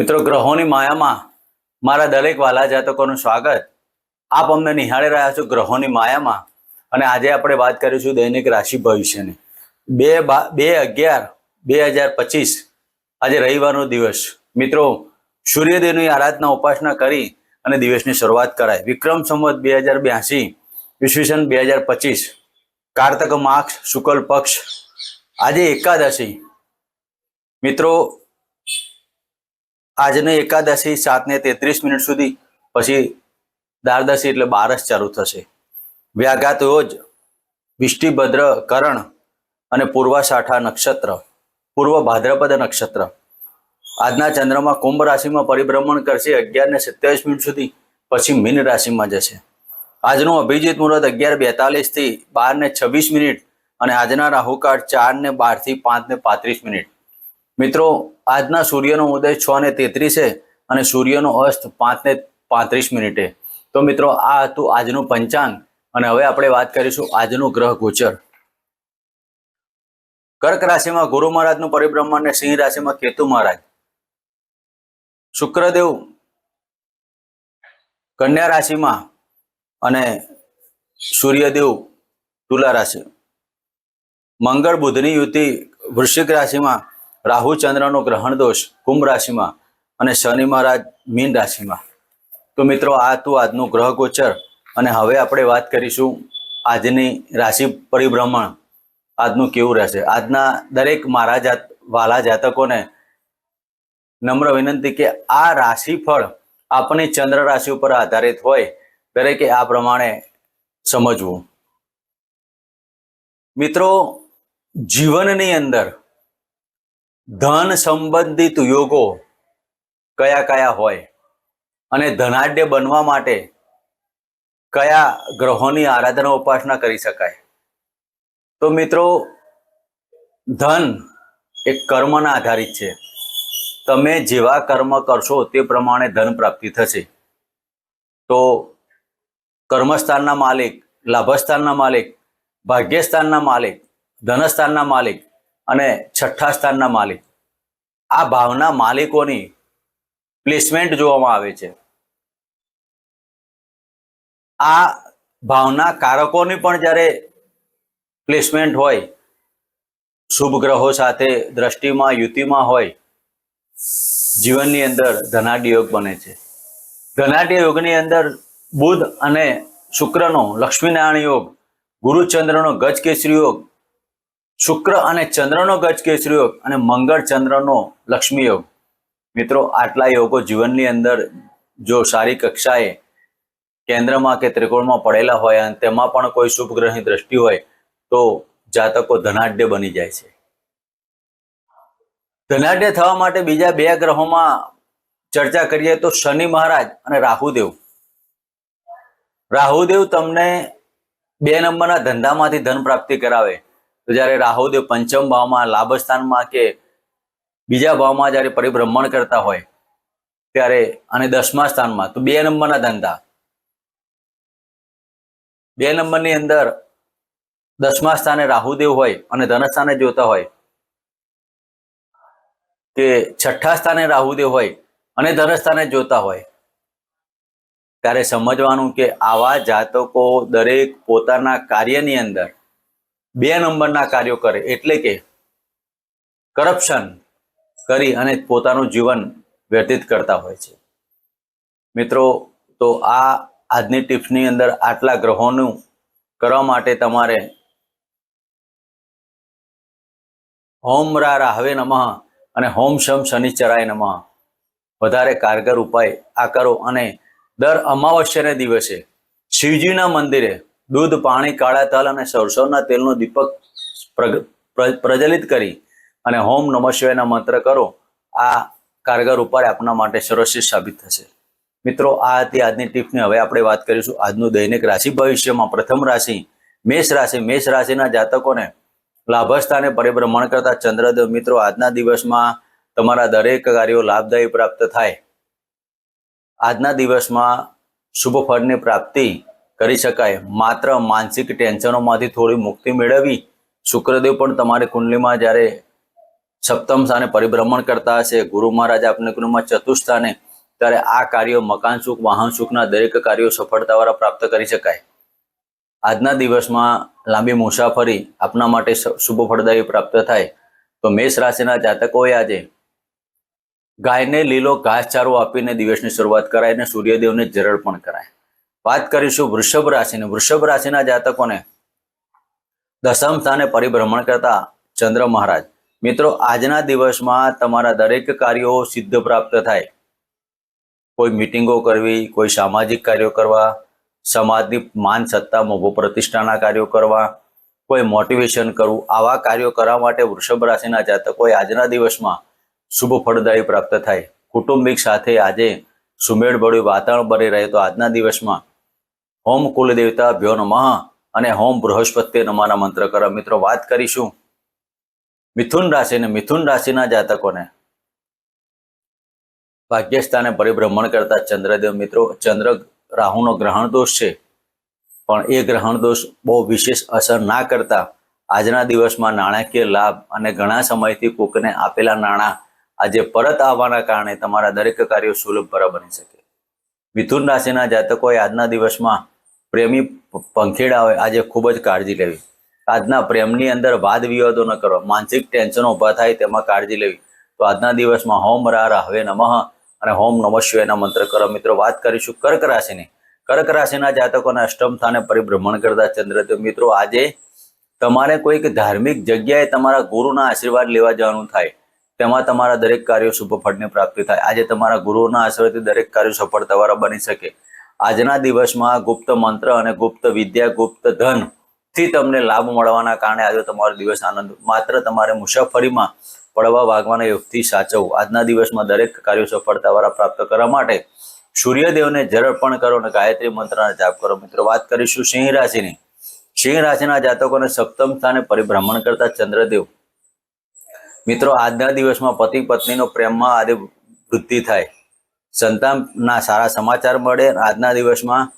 મિત્રો, ગ્રહોની માયામાં મારા દરેક વાલા જાતકોનું સ્વાગત. આપ અમને નિહાળી રહ્યા છો ગ્રહોની માયામાં. અને આજે આપણે વાત કરીશું દૈનિક રાશિ ભવિષ્યની. બે બા અગિયાર, બે હજાર પચીસ, આજે રવિવારનો દિવસ. મિત્રો, સૂર્યદેવની આરાધના ઉપાસના કરી અને દિવસની શરૂઆત કરાય. વિક્રમ સંવત બે હજાર બ્યાસી ઈસવીસન બે હજાર પચીસ, કારતક માક્ષ, શુક્લ પક્ષ, આજે એકાદશી. મિત્રો આજની એકાદશી સાતને તેત્રીસ મિનિટ સુધી, પછી દ્વારદશી એટલે બારસ ચાલુ થશે. વ્યાઘાત યોજ, વિષ્ટિભદ્ર કરણ અને પૂર્વાશાઠા નક્ષત્ર, પૂર્વ ભાદ્રપદ નક્ષત્ર. આજના ચંદ્રમાં કુંભ રાશિમાં પરિભ્રમણ કરશે અગિયાર ને સત્યાવીસ મિનિટ સુધી, પછી મીન રાશિમાં જશે. આજનું અભિજીત મુહૂર્ત અગિયાર બેતાલીસથી બારને છવ્વીસ મિનિટ અને આજના રાહુકાળ ચાર ને પાંચને પાંત્રીસ મિનિટ. મિત્રો, આજના સૂર્યનો ઉદય છ ને તેત્રીસે અને સૂર્યનો અસ્ત પાંચ ને પાંત્રીસ મિનિટે. તો મિત્રો, આ હતું આજનું પંચાંગ અને હવે આપણે વાત કરીશું આજનું ગ્રહ ગોચર. કર્ક રાશિમાં ગુરુ મહારાજનું પરિભ્રમણ અને સિંહ રાશિમાં કેતુ મહારાજ. શુક્રદેવ કન્યા રાશિમાં અને સૂર્યદેવ તુલા રાશિ. મંગળ બુધની યુતિ વૃશ્ચિક રાશિમાં રાહુ ચંદ્રનો ગ્રહણ દોષ કુંભ રાશિમાં અને શનિ મહારાજ મીન રાશિમાં. તો મિત્રો, આ હતું આજનું ગ્રહ ગોચર અને હવે આપણે વાત કરીશું આજની રાશિ પરિભ્રમણ. આજનું કેવું રહેશે? આજના દરેક મારા જાત, વાલા જાતકોને નમ્ર વિનંતી કે આ રાશિફળ આપણી ચંદ્ર રાશિ ઉપર આધારિત હોય, દરેકે આ પ્રમાણે સમજવું. મિત્રો, જીવનની અંદર ધન સંબંધિત યોગો કયા કયા હોય અને ધનાઢ્ય બનવા માટે કયા ગ્રહોની આરાધના ઉપાસના કરી શકાય? તો મિત્રો, ધન એક કર્મના આધારિત છે. તમે જેવા કર્મ કરશો તે પ્રમાણે ધન પ્રાપ્તિ થશે. તો કર્મસ્થાનના માલિક, લાભસ્થાનના માલિક, ભાગ્યસ્થાનના માલિક, ધનસ્થાનના માલિક અને છઠ્ઠા સ્થાનના માલિક. આ ભાવના માલિકોની પ્લેસમેન્ટ જોવામાં આવે છે. આ ભાવના કારકોની પણ જ્યારે પ્લેસમેન્ટ હોય, શુભ ગ્રહો સાથે, દ્રષ્ટિમાં, યુતિમાં હોય, જીવનની અંદર ધનાઢ્ય યોગ બને છે. ધનાઢ્ય યોગની અંદર બુધ અને શુક્રનો લક્ષ્મીનારાયણ યોગ, ગુરુચંદ્રનો ગજ કેસરી યોગ શુક્ર અને ચંદ્રનો ગજ કેસરી યોગ અને મંગળ ચંદ્રનો લક્ષ્મી યોગ. મિત્રો, આટલા યોગો જીવનની અંદર જો સારી કક્ષાએ કેન્દ્રમાં કે ત્રિકોણમાં પડેલા હોય અને તેમાં પણ કોઈ શુભ ગ્રહની દ્રષ્ટિ હોય, તો જાતકો ધનાઢ્ય બની જાય છે. ધનાઢ્ય થવા માટે બીજા બે ગ્રહોમાં ચર્ચા કરીએ તો શનિ મહારાજ અને રાહુદેવ. રાહુદેવ તમને બે નંબરના ધંધામાંથી ધન પ્રાપ્તિ કરાવે. તો જ્યારે રાહુદેવ પંચમ ભાવમાં લાભ કે બીજા ભાવમાં જ્યારે પરિભ્રમણ કરતા હોય, ત્યારે અને દસમા સ્થાનમાં, તો બે નંબરના ધંધા. બે નંબરની અંદર દસમા સ્થાને રાહુદેવ હોય અને ધનસ્થાને જોતા હોય, કે છઠ્ઠા સ્થાને રાહુદેવ હોય અને ધનસ્થાને જોતા હોય, ત્યારે સમજવાનું કે આવા જાતકો દરેક પોતાના કાર્યની અંદર બે નંબરના કાર્યો કરે એટલે કે કરપ્શન કરી અને પોતાનું જીવન વ્યતીત કરતા હોય છે. મિત્રો, તો આ આજની ટિપ્સની અંદર આટલા ગ્રહોનું કરવા માટે તમારે હોમ રા રાહવે નમઃ અને હોમ શમ શનિચરાય નમઃ. વધારે કારગર ઉપાય આ કરો અને દર અમાવસ્યાને દિવસે શિવજીના મંદિરે દૂધ, પાણી, કાળા તલ અને સરસોના તેલનો દીપક પ્રજ્વલિત કરી અને હોમ નમઃ શિવાયના મંત્ર કરો, આ કારગર ઉપાય આપના માટે સર્વશ્રેષ્ઠ સાબિત થશે. મિત્રો, આ હતી આજની ટીપની હવે આપણે વાત કરીશું આજનું દૈનિક રાશિ ભવિષ્યમાં. પ્રથમ રાશિ, મેષ રાશિ. મેષ રાશિના જાતકોને લાભસ્થાને પરિભ્રમણ કરતા ચંદ્રદેવ, મિત્રો, આજના દિવસમાં તમારા દરેક કાર્યો લાભદાયી પ્રાપ્ત થાય. આજના દિવસમાં શુભ ફળની પ્રાપ્તિ કરી શકાય. માત્ર માનસિક ટેન્શનોમાંથી થોડી મુક્તિ મેળવી. શુક્રદેવ પણ તમારી કુંડલીમાં જ્યારે સપ્તમ સ્થાને પરિભ્રમણ કરતા હશે, ગુરુ મહારાજ આપને કુંડલીમાં ચતુર્થ ત્યારે આ કાર્યો મકાન સુખ, વાહન સુખના દરેક કાર્યો સફળતાવાળા પ્રાપ્ત કરી શકાય. આજના દિવસમાં લાંબી મુસાફરી આપના માટે શુભ ફળદાયી પ્રાપ્ત થાય. તો મેષ રાશિના જાતકોએ આજે ગાયને લીલો ઘાસચારો આપીને દિવસની શરૂઆત કરાય અને સૂર્યદેવને જરળ પણ કરાય. વાત કરીશું વૃષભ રાશિની. વૃષભ રાશિના જાતકોને દસમ સ્થાને પરિભ્રમણ કરતા ચંદ્ર મહારાજ. મિત્રો, આજના દિવસમાં તમારા દરેક કાર્યો સિદ્ધ પ્રાપ્ત થાય. કોઈ મિટિંગો કરવી, કોઈ સામાજિક કાર્યો કરવા, સમાજની માન સત્તા મોભો પ્રતિષ્ઠાના કાર્યો કરવા, કોઈ મોટિવેશન કરવું, આવા કાર્યો કરવા માટે વૃષભ રાશિના જાતકોએ આજના દિવસમાં શુભ ફળદાયી પ્રાપ્ત થાય. કુટુંબિક સાથે આજે સુમેળભર્યું વાતાવરણ બની રહે તો આજના દિવસમાં હોમ કુલદેવતા ભ્યો નમઃ અને હોમ બૃહસ્પતિ નમાના મંત્ર કરો. મિત્રો, વાત કરીશું મિથુન રાશિને. મિથુન રાશિના જાતકોને ભાગ્યસ્થાને પરિભ્રમણ કરતા ચંદ્રદેવ મિત્રો, ચંદ્ર રાહુનો ગ્રહણ દોષ છે. પણ એ ગ્રહણ દોષ બહુ વિશેષ અસર ના કરતા આજના દિવસમાં નાણાકીય લાભ અને ઘણા સમયથી કોકને આપેલા નાણાં આજે પરત આવવાના કારણે તમારા દરેક કાર્યો સુલભ બની શકે. મિથુન રાશિના જાતકોએ આજના દિવસમાં પ્રેમી પંખેડાઓએ આજે ખૂબ જ કાળજી લેવી. આજના પ્રેમની અંદર વાદ વિવાદો ન કરો. માનસિક ટેન્શનો ઊભા થાય તેમાં કાળજી લેવી. તો આજના દિવસમાં હોમ રા રાહવે નમઃ અને હોમ નમઃ શિવાયના મંત્ર કરો. મિત્રો, વાત કરીશું કર્ક રાશિની. કર્ક રાશિના જાતકોના અષ્ટમ સ્થાને પરિભ્રમણ કરતા ચંદ્રદેવ મિત્રો, આજે તમારે કોઈક ધાર્મિક જગ્યાએ તમારા ગુરુના આશીર્વાદ લેવા જવાનું થાય. તેમાં તમારા દરેક કાર્યો શુભ ફળની પ્રાપ્તિ થાય. આજે તમારા ગુરુના આશીર્વાદથી દરેક કાર્યો સફળ તમારા બની શકે. આજના દિવસમાં ગુપ્ત મંત્ર અને ગુપ્ત વિદ્યા, ગુપ્ત ધનથી તમને લાભ મળવાના કારણે આજે તમારો દિવસ આનંદ, માત્ર તમારે મુસાફરીમાં પડવા વાગવાના યોગથી સાચવવું. આજના દિવસમાં દરેક કાર્યો સફળતાવાળા પ્રાપ્ત કરવા માટે સૂર્યદેવને જળ કરો અને ગાયત્રી મંત્રને જાપ કરો. મિત્રો, વાત કરીશું સિંહ રાશિની. સિંહ રાશિના જાતકોને સપ્તમ સ્થાને પરિભ્રમણ કરતા ચંદ્રદેવ. મિત્રો, આજના દિવસમાં પતિ પત્નીનો પ્રેમમાં આજે વૃદ્ધિ થાય. સંતાનના સારા સમાચાર મળે. આજના દિવસમાં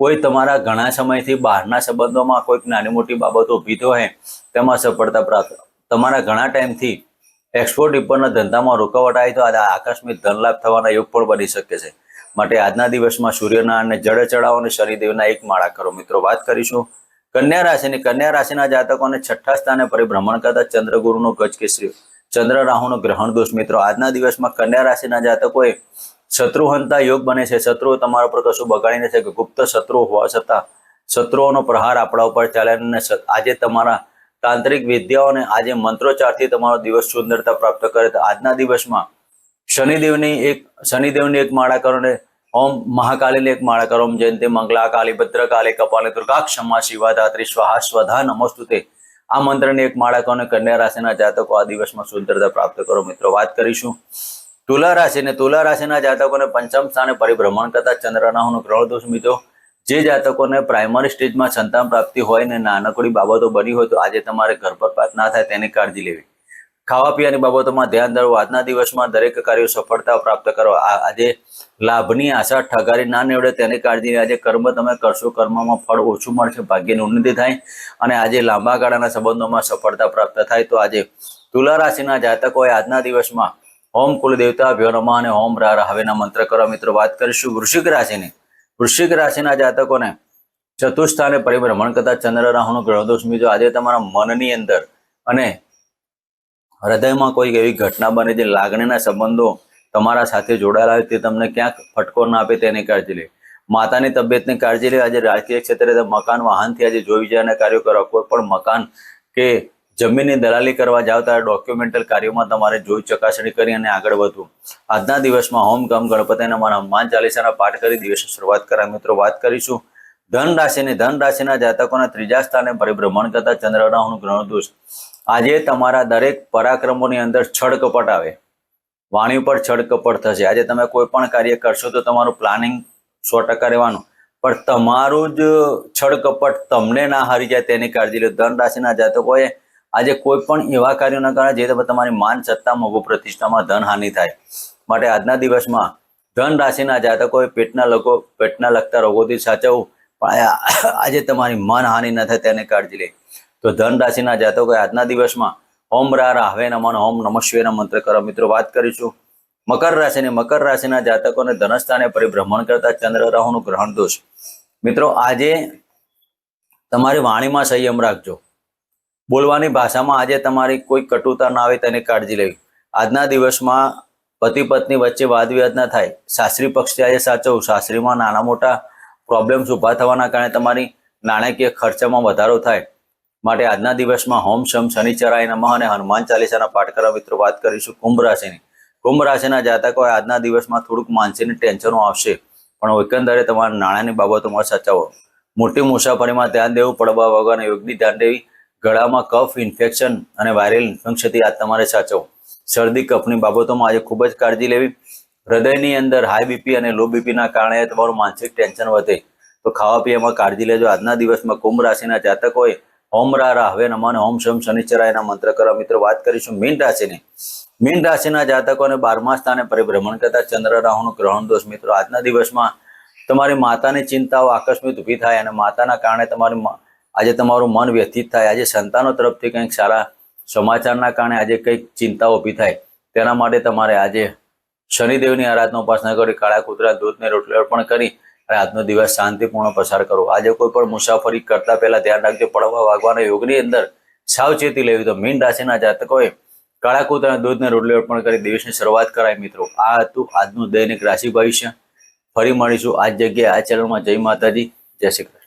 કોઈ તમારા ઘણા સમયથી બહારના સંબંધોમાં કોઈક નાની મોટી બાબતો ઊભી હોય, તેમાં સફળતા પ્રાપ્ત તમારા ઘણા ટાઈમથી એક્સપોર્ટ ઇમ્પોર્ટના ધંધામાં રોકાવટ આવી તો આજે આકસ્મિક ધનલાભ થવાના યોગ પણ બની શકે છે. માટે આજના દિવસમાં સૂર્યનારાયણને જળ ચડાવો અને શનિદેવના એક માળા કરો. મિત્રો, વાત કરીશું કન્યા રાશિની. કન્યા રાશિના જાતકોને છઠ્ઠા સ્થાને પરિભ્રમણ કરતા ચંદ્રગુરુનો કેસરી ચંદ્ર રાહુનો ગ્રહણ દોષ. મિત્રો, આજના દિવસમાં કન્યા રાશિના જાતકોએ શત્રુહનતા યોગ બને છે. શત્રુઓ તમારા પર કશું બગાડી નથી કે ગુપ્ત શત્રુઓ હોવા છતાં શત્રુઓનો પ્રહાર આપણા ઉપર ચાલે આજે તમારા તાંત્રિક વિદ્યાઓને આજે મંત્રોચ્ચારથી તમારો દિવસ સુંદરતા પ્રાપ્ત કરે તો આજના દિવસમાં શનિદેવની એક શનિદેવની એક માળા કરો ને ઓમ મહાકાલીની એક માળા કરો. ઓમ જયંતિ મંગલા કાલી ભદ્રકાલી, કપાલી, દુર્ગા, ક્ષમા શિવા ધાત્રી સ્વાહા સ્વધા, નમસ્તુતે. આ મંત્રની એક માળા કરો અને કન્યા રાશિના જાતકો આ દિવસમાં સુંદરતા પ્રાપ્ત કરો. મિત્રો, વાત કરીશું તુલા રાશિ ને. તુલા રાશિના જાતકોને પંચમ સ્થાને પરિભ્રમણ કરતા ચંદ્રનાહુનો ગ્રહ દોષ મિત્રો. જે જાતકોને પ્રાઇમરી સ્ટેજમાં સંતાન પ્રાપ્તિ હોય ને નાનકડી બાબતો બની હોય તો આજે તમારે ગર્ભપાત ના થાય તેની કાળજી લેવી. ખાવા પીવાની બાબતોમાં ધ્યાન ધરવું. આજના દિવસમાં દરેક કાર્યો સફળતા પ્રાપ્ત કરો. આજે લાભની આશા ઠગારી ના નીવડે, તેની કાળજી આજે કર્મ તમે કરશો. કર્મમાં ફળ ઓછું મળશે, ભાગ્યની ઉન્નતિ થાય અને આજે લાંબા ગાળાના સંબંધોમાં સફળતા પ્રાપ્ત થાય. તો આજે તુલા રાશિના જાતકોએ આજના દિવસમાં ઓમ કુલદેવતા ભ્યો અને હોમ રાર રાહવેના મંત્ર કરવા મિત્રો, વાત કરીશું વૃશ્ચિક રાશિની. વૃશ્ચિક રાશિના જાતકોને ચતુર્થ સ્થાને પરિભ્રમણ કરતા ચંદ્ર, રાહુનો ગ્રહદોષ. મિત્રો, આજે તમારા મનની અંદર અને હૃદયમાં કોઈ એવી ઘટના બને જે લાગણીના સંબંધો તમારા સાથે જોડાયેલા હોય તે તમને ક્યાંક ફટકો ના આપે તેની કાળજી લે. માતાની તબિયતની કાળજી લે. આજે રાજકીય ક્ષેત્રે મકાન વાહનથી આજે જોઈ વિચારના કાર્યો કરો. કોઈ પણ મકાન કે જમીનની દલાલી કરવા જાવ ત્યારે ડોક્યુમેન્ટલ કાર્યોમાં તમારે જોઈ ચકાસણી કરી અને આગળ વધવું. આજના દિવસમાં હોમ ગમ ગણપતિના મારા હનુમાન ચાલીસાના પાઠ કરી દિવસની શરૂઆત કરા મિત્રો, વાત કરીશું ધન રાશિની ધન રાશિના જાતકોના ત્રીજા સ્થાને પરિભ્રમણ કરતા ચંદ્રરાહુનું ગ્રહણ દોષ. આજે તમારા દરેક પરાક્રમોની અંદર છડકપટ આવે. વાણી ઉપર છડકપટ થશે. આજે તમે કોઈ પણ કાર્ય કરશો તો તમારું પ્લાનિંગ સો ટકા રહેવાનું. પણ તમારું જ છડકપટ તમને ના હારી જાય તેની કાળજી લો. ધન રાશિના જાતકોએ આજે કોઈ પણ એવા કાર્યોના કારણે કરે જે તમે તમારી માન સત્તા મોગો પ્રતિષ્ઠામાં ધન હાનિ થાય. માટે આજના દિવસમાં ધન રાશિના જાતકોએ પેટના લોકો પેટના લગતા રોગોથી સાચવવું. પણ આજે તમારી માન હાનિ ન થાય તેની કાળજી લે. તો ધન રાશિના જાતકોએ આજના દિવસમાં ઓમ રા રાહવે નમન ઓમ નમઃ મંત્ર કરો. મિત્રો, વાત કરીશું મકર રાશિની. મકર રાશિના જાતકોને ધનસ્થાને પરિભ્રમણ કરતા ચંદ્ર રાહુનું ગ્રહણ દોષ. મિત્રો, આજે તમારી વાણીમાં સંયમ રાખજો. બોલવાની ભાષામાં આજે તમારી કોઈ કટુતા ના આવે તેની કાળજી લેવી. આજના દિવસમાં પતિ પત્ની વચ્ચે વાદ વિવાદ ના થાય. સાસરી પક્ષથી આજે સાચવું સાસરીમાં નાના મોટા પ્રોબ્લેમ્સ ઊભા થવાના કારણે તમારી નાણાકીય ખર્ચામાં વધારો થાય. માટે આજના દિવસમાં હોમ શમ, શનિચરાય નમઃ અને હનુમાન ચાલીસાના પાઠ કરવા મિત્રો વાત કરીશું કુંભ રાશિની. કુંભ રાશિના જાતકો આજના દિવસમાં થોડુંક માનસિક ટેન્શનો આવશે, પણ એકંદરે તમારા નાણાંની બાબતોમાં સાચવો મોટી મુસાફરીમાં ધ્યાન દેવું, પડવા વગર યોગની ધ્યાન દેવી, ગળામાં કફ, ઇન્ફેક્શન અને વાયરલ ઇન્ફેક્શનથી આજ તમારે સાચવો શરદી, કફની બાબતોમાં આજે ખૂબ જ કાળજી લેવી. હૃદયની અંદર હાઈ બીપી અને લો બીપીના કારણે તમારું માનસિક ટેન્શન વધે. તો ખાવા પીવામાં કાળજી લેજો. આજના દિવસમાં કુંભ રાશિના જાતકોએ ઓમ રા હવે નમાને ઓમ શમ શનિચરાયના મંત્ર કરવા મિત્રો, વાત કરીશું મીન રાશિની. મીન રાશિના જાતકોને બારમા સ્થાને પરિભ્રમણ કરતા ચંદ્ર, રાહુનું ગ્રહણ દોષ. મિત્રો, આજના દિવસમાં તમારી માતાની ચિંતાઓ આકસ્મિક ઊભી થાય અને માતાના કારણે તમારી આજે તમારું મન વ્યથિત થાય. આજે સંતાનો તરફથી કંઈક સારા સમાચારના કારણે આજે કંઈક ચિંતાઓ ઊભી થાય. તેના માટે તમારે આજે શનિદેવની આરાધના ઉપાસના કરી, કાળા કૂતરા, દૂધને રોટલી અર્પણ કરી અને આજનો દિવસ શાંતિપૂર્ણ પસાર કરો. આજે કોઈ પણ મુસાફરી કરતા પહેલા ધ્યાન રાખજો, પડવા વાગવાના યોગની અંદર સાવચેતી લેવી. તો મીન રાશિના જાતકોએ કાળા કૂતરા દૂધને રોટલી અર્પણ કરી દિવસની શરૂઆત કરાય મિત્રો. આ હતું આજનું દૈનિક રાશિ ભવિષ્ય. ફરી મળીશું આ જગ્યાએ. આ ચેનલમાં જય માતાજી. જય શ્રી કૃષ્ણ.